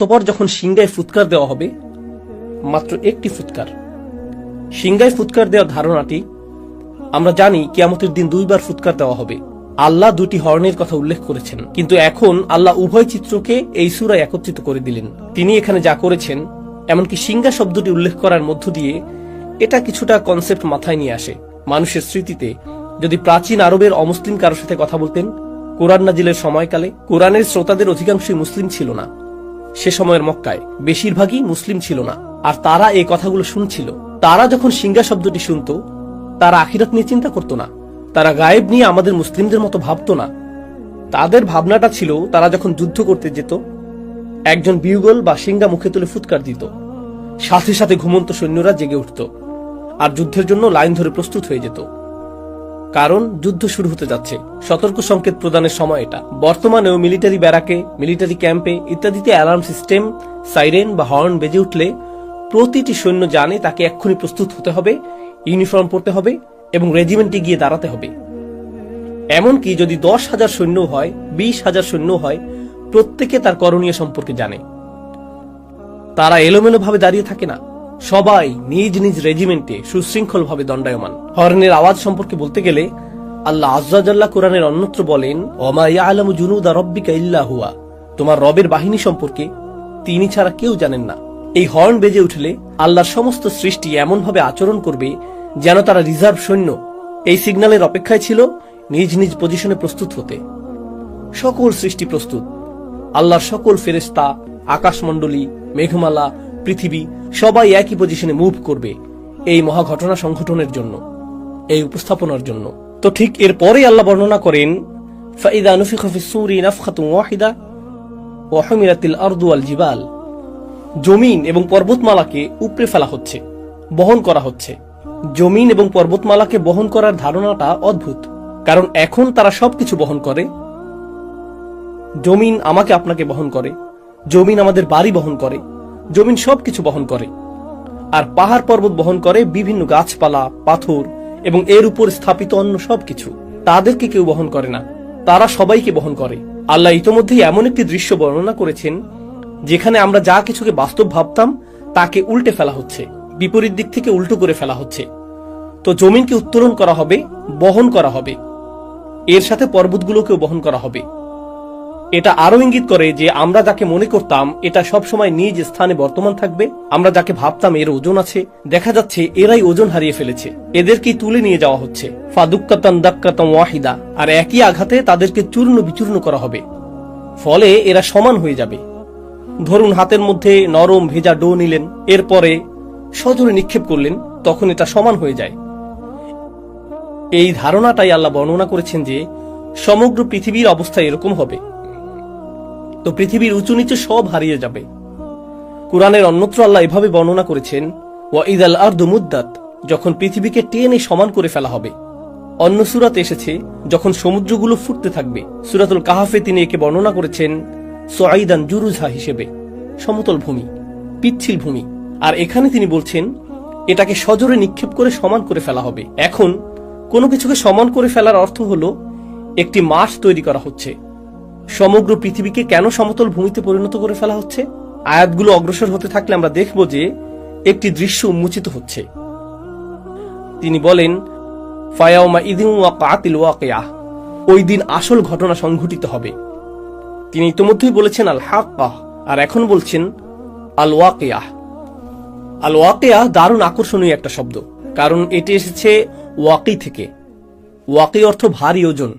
অতপর যখন সিংগায় ফুৎকার দেওয়া হবে, মাত্র একটি ফুৎকার। সিংগায় ফুৎকার দেওয়ার ধারণাটি আমরা জানি কিয়ামতের দিন দুইবার ফুৎকার দেওয়া হবে। আল্লাহ দুটি হর্নের কথা উল্লেখ করেছেন, কিন্তু এখন আল্লাহ উভয় চিত্রকে এই সুরায় একত্রিত করে দিলেন। তিনি এখানে যা করেছেন, এমনকি সিংগা শব্দটি উল্লেখ করার মধ্য দিয়ে এটা কিছুটা কনসেপ্ট মাথায় নিয়ে আসে। মানুষের স্মৃতিতে যদি প্রাচীন আরবের অমুসলিম কারোর সাথে কথা বলতেন, কোরআন নাজিলের সময়কালে কোরআনের শ্রোতাদের অধিকাংশই মুসলিম ছিল না। সে সময়ের মক্কায় বেশিরভাগই মুসলিম ছিল না। আর তারা এই কথাগুলো শুনছিল। তারা যখন সিঙ্গা শব্দটি শুনত, তারা আখিরাত নিয়ে চিন্তা করত না। তারা গায়েব নিয়ে আমাদের মুসলিমদের মতো ভাবতো না। তাদের ভাবনাটা ছিল, তারা যখন যুদ্ধ করতে যেত, একজন বিউগল বা সিঙ্গা মুখে তুলে ফুৎকার দিত। সাথে সাথে ঘুমন্ত সৈন্যরা জেগে উঠত। আর যুদ্ধের জন্য লাইন ধরে প্রস্তুত হয়ে যেত। কারণ যুদ্ধ শুরু হতে যাচ্ছে। সতর্ক সংকেত প্রদানের সময় এটা। বর্তমানেও মিলিটারি ব্যারাকে, মিলিটারি ক্যাম্পে ইত্যাদিতে অ্যালার্ম সিস্টেম, সাইরেন বা হর্ন বেজে উঠলে প্রতিটি সৈন্য জানে তাকে এক্ষুনি প্রস্তুত হতে হবে, ইউনিফর্ম পরতে হবে এবং রেজিমেন্টে গিয়ে দাঁড়াতে হবে। এমনকি যদি দশ হাজার সৈন্য হয়, বিশ হাজার সৈন্য হয়, প্রত্যেকে তার করণীয় সম্পর্কে জানে। তারা এলোমেলো ভাবে দাঁড়িয়ে থাকে না। সবাই নিজ নিজ রেজিমেন্টে সুশৃঙ্খল ভাবে দণ্ডায়মান। হর্নের আওয়াজ সম্পর্কে বলতে গেলে, আল্লাহ আজ্লাহ কোরআনের অন্যত্র বলেন হুয়া। তোমার রবের বাহিনী সম্পর্কে তিনি ছাড়া কেউ জানেন না। এই হর্ন বেজে উঠলে আল্লাহর সমস্ত সৃষ্টি এমনভাবে আচরণ করবে যেন তারা রিজার্ভ সৈন্য। এই সিগন্যালের অপেক্ষায় ছিল নিজ নিজ পজিশনে প্রস্তুত হতে। সকল সৃষ্টি প্রস্তুত। আল্লাহর সকল ফেরেস্তা আকাশমণ্ডলী, মেঘমালা পৃথিবী সবাই একই পজিশনে মুভ করবে এই মহা ঘটনা সংঘটনের জন্য, এই উপস্থাপনার জন্য। তো ঠিক এর পরে আল্লাহ বর্ণনা করেন, ফাইদা নুফিখ নাফখাতুন ওয়াহিদা ওয়া হুমিলাতিল আরদু ওয়াল জিবাল। জমিন এবং পর্বতমালাকে উপড়ে ফেলা হচ্ছে, বহন করা হচ্ছে। জমিন এবং পর্বতমালাকে বহন করার ধারণাটা অদ্ভুত, কারণ এখন তারা সবকিছু বহন করে। জমিন আমাকে আপনাকে বহন করে, জমিন আমাদের বাড়ি বহন করে। জমিন সবকিছু বহন করে। আর পাহাড় পর্বত বহন করে বিভিন্ন গাছপালা, পাথর এবং এর উপর স্থাপিত অন্য সবকিছু। তাদেরকে কেউ বহন করে না। তারা সবাইকে বহন করে। আল্লাহ ইতোমধ্যেই এমন একটি দৃশ্য বর্ণনা করেছেন, যেখানে আমরা যা কিছুকে বাস্তব ভাবতাম, তাকে উল্টে ফেলা হচ্ছে। বিপরীত দিক থেকে উল্টো করে ফেলা হচ্ছে। তো জমিনকে উত্তোলন করা হবে, বহন করা হবে। এর সাথে পর্বতগুলোকেও বহন করা হবে। এটা আরও ইঙ্গিত করে যে আমরা যাকে মনে করতাম এটা সব সময় নিজ স্থানে বর্তমান থাকবে, আমরা যাকে ভাবতাম এর ওজন আছে, দেখা যাচ্ছে এরাই ওজন হারিয়ে ফেলেছে, এদেরকেই তুলে নিয়ে যাওয়া হচ্ছে। ফাদুক্কাতান দাক্কাতাম ওয়াহিদা, আর একই আঘাতে তাদেরকে চূর্ণ বিচূর্ণ করা হবে। ফলে এরা সমান হয়ে যাবে। ধরুন হাতের মধ্যে নরম ভেজা ডো নিলেন, এরপরে সজোরে নিক্ষেপ করলেন, তখন এটা সমান হয়ে যায়। এই ধারণাটাই আল্লাহ বর্ণনা করেছেন যে সমগ্র পৃথিবীর অবস্থা এরকম হবে। তো পৃথিবীর উঁচু নিচু সব হারিয়ে যাবে। কোরআনের অন্যত্র আল্লাহ এভাবে বর্ণনা করেছেন ওয়াইদ আল আর্দ মুদ্দাত যখন পৃথিবীকে টেনে সমান করে ফেলা হবে। অন্য সুরাতে এসেছে, যখন সমুদ্রগুলো ফুটতে থাকবে। সুরাতুল কাহাফে তিনি একে বর্ণনা করেছেন, সোয়াইদান জুরুঝা হিসেবে। সমতল ভূমি, পিচ্ছিল ভূমি। আর এখানে তিনি বলছেন, এটাকে সজোরে নিক্ষেপ করে সমান করে ফেলা হবে। এখন কোনো কিছুকে সমান করে ফেলার অর্থ হলো, একটি মাস তৈরি করা হচ্ছে। সমগ্র পৃথিবীকে কেন সমতল ভূমিতে পরিণত করে ফেলা হচ্ছে? আয়াতগুলো অগ্রসর হতে থাকলে আমরা দেখব যে একটি দৃশ্য উন্মোচিত হচ্ছে। তিনি বলেন ফায়াউমা ইদিন ওয়াকিয়াহ ওই দিন আসল ঘটনা সংঘটিত হবে। তিনি ইতিমধ্যেই বলেছেন আল হাক্কাহ আর এখন বলছেন আল ওয়াকিয়াহ আল ওয়াকিয়াহ দারুণ আকর্ষণীয় একটা শব্দ, কারণ এটি এসেছে ওয়াকি থেকে। ওয়াকি অর্থ ভারী ওজন।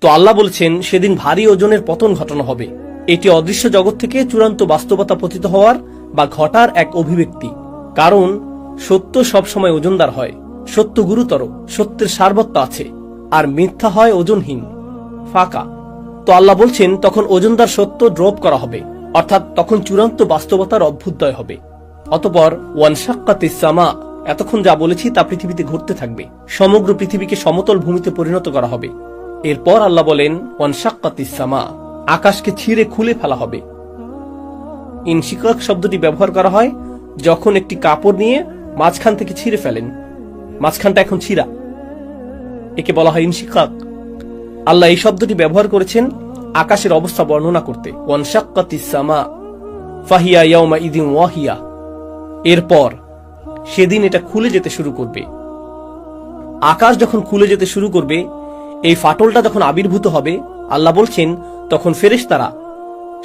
তো আল্লাহ বলছেন, সেদিন ভারী ওজনের পতন ঘটানো হবে। এটি অদৃশ্য জগৎ থেকে চূড়ান্ত বাস্তবতা পতিত হওয়ার বা ঘটার এক অভিব্যক্তি। কারণ, সত্য সবসময় ওজনদার হয়। সত্য গুরুতর, সত্যের সারবত্ত আছে। আর মিথ্যা হয় ওজনহীন। ফাঁকা। তো আল্লাহ বলছেন, তখন ওজনদার সত্য ড্রপ করা হবে। অর্থাৎ তখন চূড়ান্ত বাস্তবতার অভ্যুদয় হবে। অতপর ওয়ানসাক্কাতিসামা এতক্ষণ যা বলেছি তা পৃথিবীতে ঘটতে থাকবে। সমগ্র পৃথিবীকে সমতল ভূমিতে পরিণত করা হবে। এরপর আল্লাহ বলেন ওয়ানসাক্কাতিসামা আকাশকে ছিঁড়ে খুলে ফেলা হবে। ইনশিকাক শব্দটি ব্যবহার করা হয় যখন একটি কাপড় নিয়ে মাঝখান থেকে ছিঁড়ে ফেলেন। মাঝখানটা এখন ছিঁড়া। একে বলা হয় ইনশিকাক আল্লাহ এই শব্দটি ব্যবহার করেছেন আকাশের অবস্থা বর্ণনা করতে। ওয়ানসাক্কাতিসামা ফাহিয়া ইয়াউমা ইদিন ওয়াহিয়া। এরপর, সেদিন এটা খুলে যেতে শুরু করবে। আকাশ যখন খুলে যেতে শুরু করবে এই ফাটলটা যখন আবির্ভূত হবে, আল্লাহ বলছেন, তখন ফেরেশতারা,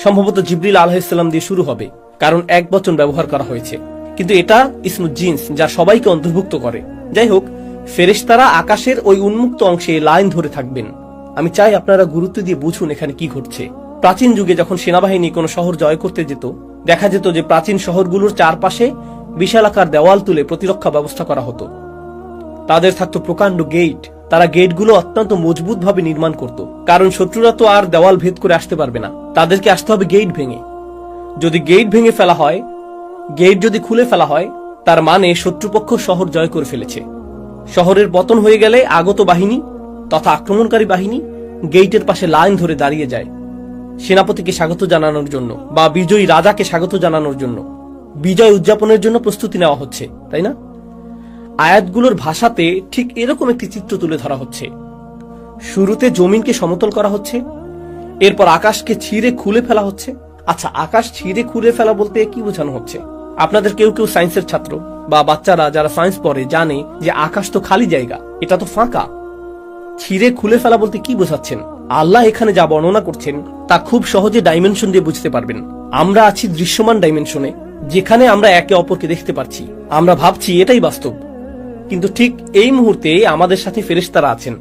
সম্ভবত জিবরিল আলাহিসাল্লাম দিয়ে শুরু হবে, কারণ এক বচন ব্যবহার করা হয়েছে। কিন্তু এটা ইসমু জিন্স, যা সবাইকে অন্তর্ভুক্ত করে। যাই হোক, ফেরেশতারা আকাশের ওই উন্মুক্ত অংশে লাইন ধরে থাকবেন। আমি চাই আপনারা গুরুত্ব দিয়ে বুঝুন এখানে কি ঘটছে। প্রাচীন যুগে যখন সেনাবাহিনী কোনো শহর জয় করতে যেত, দেখা যেত যে প্রাচীন শহরগুলোর চারপাশে বিশালাকার দেওয়াল তুলে প্রতিরক্ষা ব্যবস্থা করা হতো। তাদের থাকতো প্রকাণ্ড গেট তারা গেটগুলো অত্যন্ত মজবুত ভাবে নির্মাণ করত। কারণ শত্রুরা তো আর দেওয়াল ভেদ করে আসতে পারবে না। তাদেরকে আসতে হবে গেট ভেঙে। যদি গেট ভেঙে ফেলা হয় গেট যদি খুলে ফেলা হয়, তার মানে শত্রুপক্ষ শহর জয় করে ফেলেছে। শহরের পতন হয়ে গেলে আগত বাহিনী তথা আক্রমণকারী বাহিনী গেইটের পাশে লাইন ধরে দাঁড়িয়ে যায়। সেনাপতিকে স্বাগত জানানোর জন্য বা বিজয়ী রাজাকে স্বাগত জানানোর জন্য। বিজয় উদযাপনের জন্য প্রস্তুতি নেওয়া হচ্ছে, তাই না? আয়াতগুলোর ভাষাতে ঠিক এরকম একটি চিত্র তুলে ধরা হচ্ছে। শুরুতে জমিনকে সমতল করা হচ্ছে, এরপর আকাশকে ছিঁড়ে খুলে ফেলা হচ্ছে। আচ্ছা আকাশ ছিঁড়ে খুলে ফেলা বলতে কি বোঝানো হচ্ছে? আপনাদের কেউ কেউ সায়েন্সের ছাত্র বা বাচ্চারা যারা সায়েন্স পড়ে জানে যে আকাশ তো খালি জায়গা, এটা তো ফাঁকা। ছিঁড়ে খুলে ফেলা বলতে কি বোঝাচ্ছেন? আল্লাহ এখানে যা বর্ণনা করছেন, তা খুব সহজে ডাইমেনশন দিয়ে বুঝতে পারবেন। আমরা আছি দৃশ্যমান ডাইমেনশনে যেখানে আমরা একে অপরকে দেখতে পারছি। আমরা ভাবছি এটাই বাস্তব। কিন্তু ঠিক এই মুহূর্তে আমাদের সাথে ফেরেশতারা আছেন।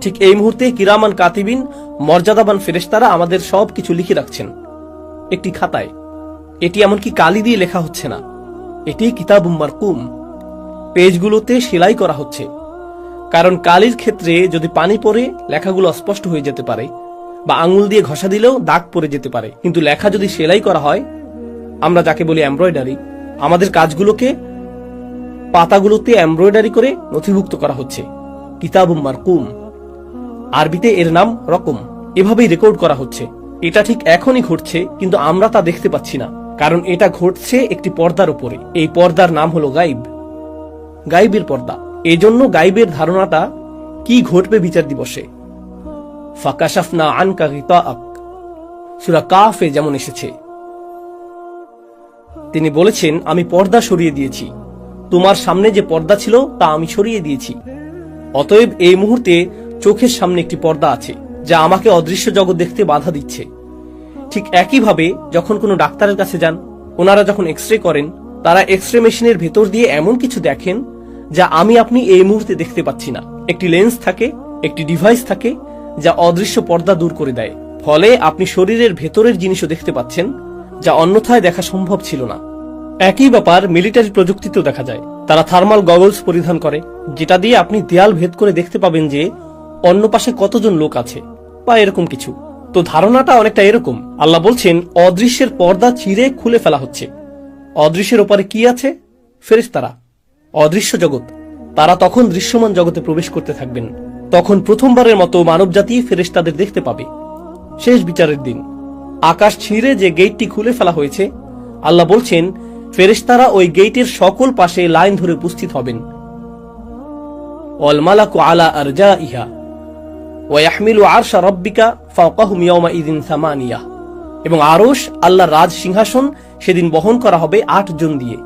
ঠিক এই মুহূর্তে কিরামান কাতিবিন, মর্যাদাবান ফেরেশতারা আমাদের সব কিছু লিখে রাখছেন। একটি খাতায়, এটি এমনকি কালি দিয়ে লেখা হচ্ছে না। এটি কিতাবুম মারকুম। পেজগুলোতে সেলাই করা হচ্ছে। কারণ কালির ক্ষেত্রে যদি পানি পড়ে, লেখাগুলো অস্পষ্ট হয়ে যেতে পারে বা আঙুল দিয়ে ঘষা দিলেও দাগ পড়ে যেতে পারে। কিন্তু লেখা যদি সেলাই করা হয়, আমরা যাকে বলি এমব্রয়ডারি, আমাদের কাজগুলোকে পাতাগুলোতে এমব্রয়ডারি করে নথিভুক্ত করা হচ্ছে। কিতাবুম মারকুম। আরবিতে এর নাম রকম। এভাবেই রেকর্ড করা হচ্ছে। এটা ঠিক এখনই ঘটছে, কিন্তু আমরা তা দেখতে পাচ্ছি না, কারণ এটা ঘটছে একটি পর্দার উপরে। এই পর্দার নাম হলো গাইব। গাইবের পর্দা। এজন্য গাইবের ধারণাটা, কি ঘটবে বিচার দিবসে? ফাকাশাফনা আনকা গিতাআক। সূরা কাফে যেমন এসেছে। তিনি বলেছেন, আমি পর্দা সরিয়ে দিয়েছি। তোমার সামনে যে পর্দা ছিল তা আমি সরিয়ে দিয়েছি। অতএব এই মুহূর্তে চোখের সামনে একটি পর্দা আছে, যা আমাকে অদৃশ্য জগৎ দেখতে বাধা দিচ্ছে। ঠিক একইভাবে যখন কোনো ডাক্তারের কাছে যান, ওনারা যখন এক্স করেন, তারা এক্স রে মেশিনের ভেতর দিয়ে এমন কিছু দেখেন, যা আমি আপনি এই মুহূর্তে দেখতে পাচ্ছি না। একটি লেন্স থাকে, একটি ডিভাইস থাকে, যা অদৃশ্য পর্দা দূর করে দেয়। ফলে আপনি শরীরের ভেতরের জিনিসও দেখতে পাচ্ছেন, যা অন্যথায় দেখা সম্ভব ছিল না। একই ব্যাপার মিলিটারি প্রযুক্তিতেও দেখা যায়। তারা থার্মাল গগলস পরিধান করে, যেটা দিয়ে আপনি দেয়াল ভেদ করে দেখতে পাবেন যে অন্য পাশে কতজন লোক আছে, বা এরকম কিছু। তো ধারণাটা অনেকটা এরকম। আল্লাহ বলছেন, অদৃশ্যের পর্দা চিরে খুলে ফেলা হচ্ছে। অদৃশ্যের ওপারে কি আছে? ফেরেশতারা। অদৃশ্য জগৎ। তারা তখন দৃশ্যমান জগতে প্রবেশ করতে থাকবেন। তখন প্রথমবারের মতো মানব মানবজাতি ফেরেশতাদের দেখতে পাবে। শেষ বিচারের দিন। আকাশ ছিঁড়ে যে গেটটি খুলে ফেলা হয়েছে, আল্লাহ বলছেন ফেরেশতারা ওই গেটের সকল পাশে লাইন ধরে উপস্থিত হবেন। আলা আরজা ইহা ইদিন এবং আরশ, আল্লাহর রাজ সিংহাসন, সেদিন বহন করা হবে আট জন দিয়ে।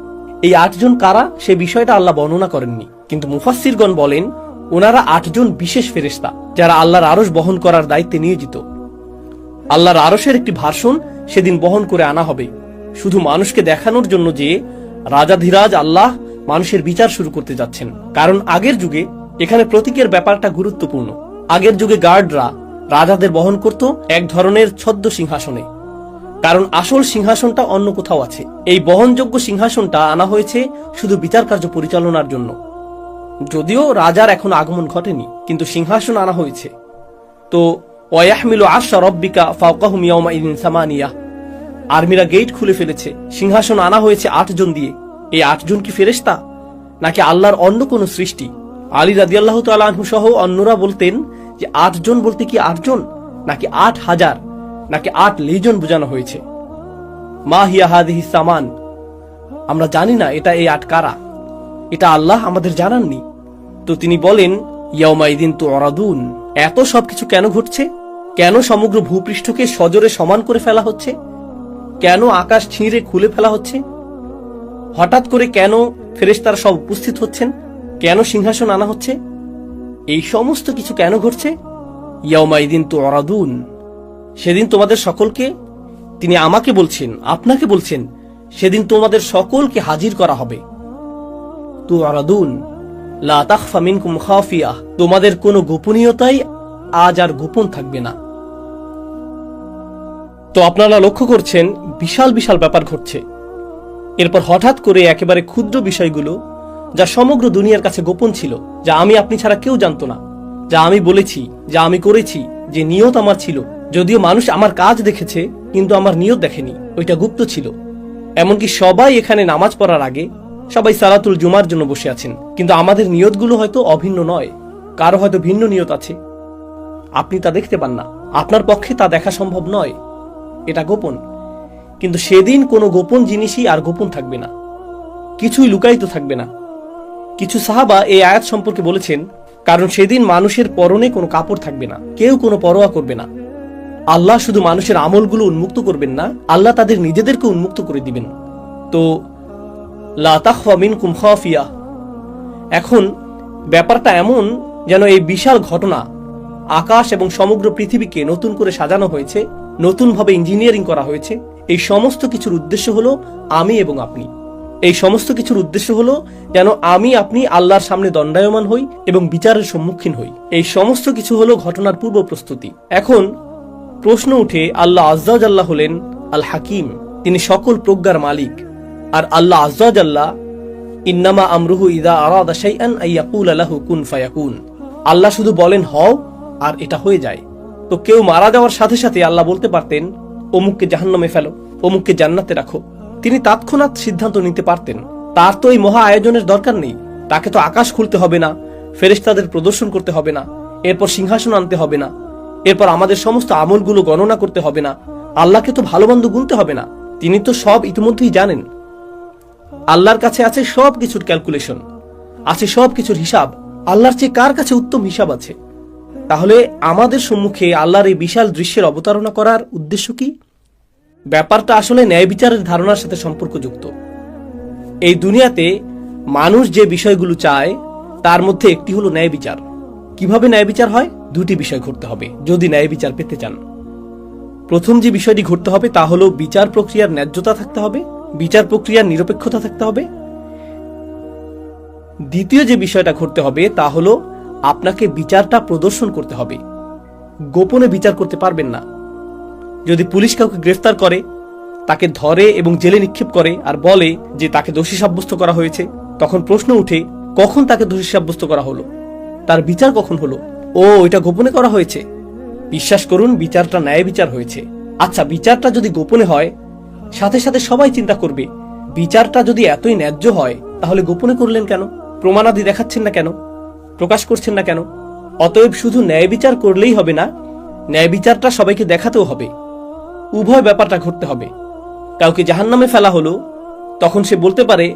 এই আটজন কারা, সে বিষয়টা আল্লাহ বর্ণনা করেননি। কিন্তু মুফাসসিরগণ বলেন, ওনারা আটজন বিশেষ ফেরেশতা, যারা আল্লাহর আরশ বহন করার দায়িত্বে নিয়োজিত। আল্লাহর আরশের একটি ভাষণ সেদিন বহন করে আনা হবে। শুধু মানুষকে দেখানোর জন্য যে রাজাধিরাজ আল্লাহ মানুষের বিচার শুরু করতে যাচ্ছেন। কারণ আগের যুগে এখানে প্রতীকের ব্যাপারটা গুরুত্বপূর্ণ। আগের যুগে গার্ডরা রাজাদের বহন করত এক ধরনের ছদ্ম সিংহাসনে। কারণ আসল সিংহাসনটা অন্য কোথাও আছে। এই বহনযোগ্য সিংহাসনটা আনা হয়েছে শুধু বিচার কার্য পরিচালনার জন্য। যদিও রাজার এখন আগমন ঘটেনি, কিন্তু সিংহাসন আনা হয়েছে। তো ওয়াহমিলু আশা রব্বিকা ফাওকাহুম ইয়াউমা ইদিন সামানিয়া। আর্মিরা গেট খুলে ফেলেছে। সিংহাসন আনা হয়েছে আটজন দিয়ে। এই আটজন কি ফেরেশতা? নাকি আল্লাহর অন্য কোন সৃষ্টি? আলী রাদিয়াল্লাহ তালাহু সহ অন্যরা বলতেন যে, আটজন বলতে কি আটজন? নাকি আট হাজার? নাকি আট লেজন বোঝানো হয়েছে? মা হিয়া হাদিহি সামান। আমরা জানি না এটা এই আট কারা। এটা আল্লাহ আমাদের জানাননি। তো তিনি বলেন ইয়াউমাইদিন তো অরাদুন এত সবকিছু কেন ঘটছে? কেন সমগ্র ভূপৃষ্ঠকে সজোরে সমান করে ফেলা হচ্ছে? কেন আকাশ ছিঁড়ে খুলে ফেলা হচ্ছে? হঠাৎ করে কেন ফেরেশতারা সব উপস্থিত হচ্ছেন? কেন সিংহাসন আনা হচ্ছে? এই সমস্ত কিছু কেন ঘটছে? ইয়াউমাইদিন তো অরাদুন সেদিন তোমাদের সকলকে তিনি আমাকে বলছেন, আপনাকে বলছেন, সেদিন তোমাদের সকলকে হাজির করা হবে। তু আরাদুন লা তাখফা মিনকুম খাফিয়া তোমাদের কোনো গোপনীয়তাই আজ আর গোপন থাকবে না। তো আপনারা লক্ষ্য করছেন, বিশাল বিশাল ব্যাপার ঘটছে। এরপর হঠাৎ করে একেবারে ক্ষুদ্র বিষয়গুলো, যা সমগ্র দুনিয়ার কাছে গোপন ছিল, যা আমি আপনি ছাড়া কেউ জানতো না, যা আমি বলেছি, যা আমি করেছি, যে নিয়ত আমার ছিল। যদিও মানুষ আমার কাজ দেখেছে, কিন্তু আমার নিয়ত দেখেনি, ওইটা গুপ্ত ছিল। এমনকি সবাই এখানে নামাজ পড়ার আগে, সবাই সালাতুল জুমার জন্য বসে আছেন। কিন্তু আমাদের নিয়তগুলো হয়তো অভিন্ন নয়, কারও হয়তো ভিন্ন নিয়ত আছে। আপনি তা দেখতে পান না। আপনার পক্ষে তা দেখা সম্ভব নয়। এটা গোপন। কিন্তু সেদিন কোনো গোপন জিনিসই আর গোপন থাকবে না। কিছুই লুকায়িত থাকবে না। কিছু সাহাবা এই আয়াত সম্পর্কে বলেছেন, কারণ সেদিন মানুষের পরনে কোনো কাপড় থাকবে না, কেউ কোনো পরোয়া করবে না। আল্লাহ শুধু মানুষের আমলগুলো উন্মুক্ত করবেন না, আল্লাহ তাদের নিজেদেরকে উন্মুক্ত করে দিবেন। তো, লা তাখফা মিনকুম খাফিয়া। এখন, ব্যাপারটা এমন যেন এই বিশাল ঘটনা আকাশ এবং সমগ্র পৃথিবীকে নতুন করে সাজানো হয়েছে নতুনভাবে ইঞ্জিনিয়ারিং করা হয়েছে। এই সমস্ত কিছুর উদ্দেশ্য হলো আমি এবং আপনি। এই সমস্ত কিছুর উদ্দেশ্য হলো যেন আমি, আপনি আল্লাহর সামনে দণ্ডায়মান হই এবং বিচারের সম্মুখীন হই। এই সমস্ত কিছু হলো ঘটনার পূর্ব প্রস্তুতি। এখন প্রশ্ন উঠে আল্লাহ আজ্লাহ হলেন আল হাকিম তিনি সকল প্রজ্ঞার মালিক। আর আল্লাহ আজ্লাহ ইন্নামা আমরুহু ইদা আলাহু কুন আল্লাহ শুধু বলেন, হও, আর এটা হয়ে যায়। তো কেউ মারা যাওয়ার সাথে সাথে আল্লাহ বলতে পারতেন, অমুককে জাহান্নামে ফেলো, অমুককে জান্নাতে রাখো। তিনি তৎক্ষণাৎ সিদ্ধান্ত নিতে পারতেন। তার তো এই মহা আয়োজনের দরকার নেই। তাকে তো আকাশ খুলতে হবে না, ফেরেশতাদের প্রদর্শন করতে হবে না, এরপর সিংহাসন আনতে হবে না, এরপর আমাদের সমস্ত আমলগুলো গণনা করতে হবে না, আল্লাহকে তো ভালো মন্দ গুনতে হবে না। তিনি তো সব ইতিমধ্যেই জানেন। আল্লাহর কাছে আছে সব কিছুর ক্যালকুলেশন, আছে সব কিছুর হিসাব। আল্লাহর চেয়ে কার কাছে উত্তম হিসাব আছে? তাহলে আমাদের সম্মুখে আল্লাহর এই বিশাল দৃশ্যের অবতারণা করার উদ্দেশ্য কি? ব্যাপারটা আসলে ন্যায় বিচারের ধারণার সাথে সম্পর্কযুক্ত। এই দুনিয়াতে মানুষ যে বিষয়গুলো চায়, তার মধ্যে একটি হলো ন্যায় বিচার। কীভাবে ন্যায় বিচার হয়? দুটি বিষয় ঘটতে হবে, যদি ন্যায় বিচার পেতে চান। প্রথম যে বিষয়টি ঘটতে হবে, তা হলো বিচার প্রক্রিয়ার ন্যায্যতা থাকতে হবে, বিচার প্রক্রিয়ার নিরপেক্ষতা থাকতে হবে। দ্বিতীয় যে বিষয়টা ঘটতে হবে, তা হলো আপনাকে বিচারটা প্রদর্শন করতে হবে। গোপনে বিচার করতে পারবেন না। যদি পুলিশ কাউকে গ্রেফতার করে, তাকে ধরে এবং জেলে নিক্ষেপ করে আর বলে যে তাকে দোষী সাব্যস্ত করা হয়েছে, তখন প্রশ্ন উঠে, কখন তাকে দোষী সাব্যস্ত করা হলো? তার বিচার কখন হলো? ও, এটা গোপনে করা হয়েছে। বিশ্বাস করুন, বিচারটা ন্যায় বিচার হয়েছে। আচ্ছা বিচারটা যদি গোপনে হয়, সাথে সাথে সবাই চিন্তা করবে, বিচারটা যদি এতই ন্যায্য হয়, তাহলে গোপনে করলেন কেন? প্রমাণাদি দেখাচ্ছেন না কেন? প্রকাশ করছেন না কেন? অতএব শুধু ন্যায় বিচার করলেই হবে না, ন্যায় বিচারটা সবাইকে দেখাতেও হবে। উভয় ব্যাপারটা ঘটতে হবে। কাউকে জাহান্নামে ফেলা হলো, তখন সে বলতে পারে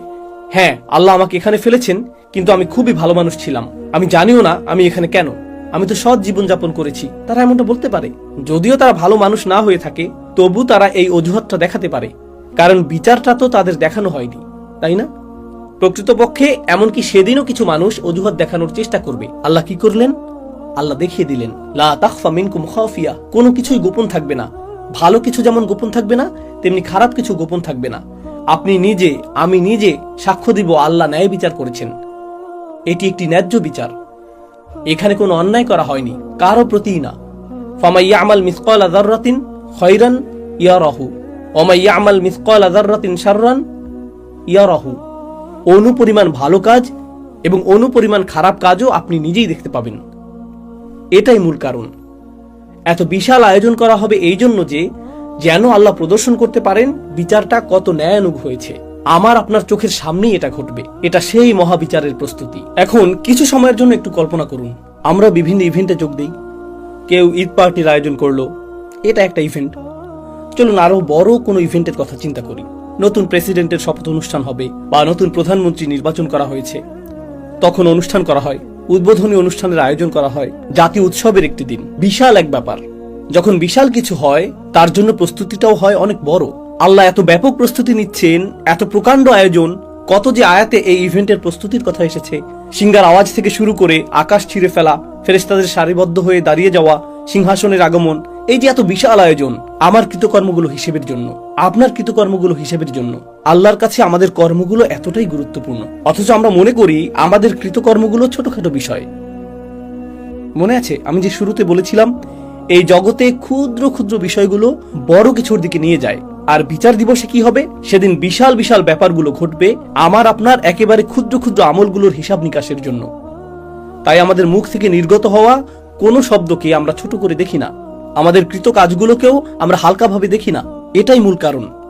হ্যাঁ আল্লাহ আমাকে এখানে ফেলেছেন, কিন্তু আমি খুবই ভালো মানুষ ছিলাম। আমি জানিও না আমি এখানে কেন। আমি তো সৎ জীবনযাপন করেছি। তারা এমনটা বলতে পারে। যদিও তারা ভালো মানুষ না হয়ে থাকে, তবু তারা এই অজুহাতটা দেখাতে পারে। কারণ বিচারটা তো তাদের দেখানো হয়নি, তাই না? প্রকৃতপক্ষে এমনকি সেদিনও কিছু মানুষ অজুহাত দেখানোর চেষ্টা করবে। আল্লাহ কি করলেন? আল্লাহ দেখিয়ে দিলেন, লা তাখফা মিনকুম খাফিয়া কোনো কিছুই গোপন থাকবে না। ভালো কিছু যেমন গোপন থাকবে না, তেমনি খারাপ কিছু গোপন থাকবে না। আপনি নিজে, আমি নিজে সাক্ষ্য দিব আল্লাহ ন্যায় বিচার করেছেন। এটি একটি ন্যায্য বিচার। এখানে কোনো অন্যায় করা হয়নি, কারও প্রতি না। ফামাইয়া আমাল মিসকাল আজারাতিন খৈরান ইয়ারাহু। ওমাইয়া আমাল মিসকাল আজারাতিন শাররান ইয়ারাহু। অনুপরিমাণ ভালো কাজ এবং অনুপরিমাণ খারাপ কাজও আপনি নিজেই দেখতে পাবেন। এটাই মূল কারণ। এত বিশাল আয়োজন করা হবে এই জন্য যে, যেন আল্লাহ প্রদর্শন করতে পারেন, বিচারটা কত ন্যায়ানুগ হয়েছে। আমার আপনার চোখের সামনেই এটা ঘটবে। এটা সেই মহাবিচারের প্রস্তুতি। এখন কিছু সময়ের জন্য একটু কল্পনা করুন। আমরা বিভিন্ন ইভেন্টে যোগ দিই। কেউ ঈদ পার্টির আয়োজন করল। এটা একটা ইভেন্ট চলুন আরও বড় কোনো ইভেন্টের কথা চিন্তা করি। নতুন প্রেসিডেন্টের শপথ অনুষ্ঠান হবে বা নতুন প্রধানমন্ত্রী নির্বাচন করা হয়েছে। তখন অনুষ্ঠান করা হয়। উদ্বোধনী অনুষ্ঠানের আয়োজন করা হয়। জাতীয় উৎসবের একটি দিন। বিশাল এক ব্যাপার। যখন বিশাল কিছু হয়, তার জন্য প্রস্তুতিটাও হয় অনেক বড়। আল্লাহ এত ব্যাপক প্রস্তুতি নিচ্ছেন, এত প্রকাণ্ড আয়োজন, কত যে আয়াতে এই ইভেন্টের প্রস্তুতির কথা এসেছে। সিঙ্গার আওয়াজ থেকে শুরু করে আকাশ ছিঁড়ে ফেলা ফেরেস্তাদের সারিবদ্ধ হয়ে দাঁড়িয়ে যাওয়া, সিংহাসনের আগমন এই যে এত বিশাল আয়োজন, আমার কৃতকর্মগুলো হিসেবের জন্য, আপনার কৃতকর্মগুলো হিসেবের জন্য, আল্লাহর কাছে আমাদের কর্মগুলো এতটাই গুরুত্বপূর্ণ। অথচ আমরা মনে করি, আমাদের কৃতকর্মগুলো ছোটখাটো বিষয়। মনে আছে, আমি যে শুরুতে বলেছিলাম, এই জগতে ক্ষুদ্র ক্ষুদ্র বিষয়গুলো বড় কিছুর দিকে নিয়ে যায়, আর বিচার দিবসে কি হবে? সেদিন বিশাল বিশাল ব্যাপারগুলো ঘটবে আমার আপনার একেবারে ক্ষুদ্র ক্ষুদ্র আমলগুলোর হিসাব নিকাশের জন্য। তাই আমাদের মুখ থেকে নির্গত হওয়া কোনো শব্দকে আমরা ছোট করে দেখি না। আমাদের কৃত কাজগুলোকেও আমরা হালকাভাবে দেখি না। এটাই মূল কারণ।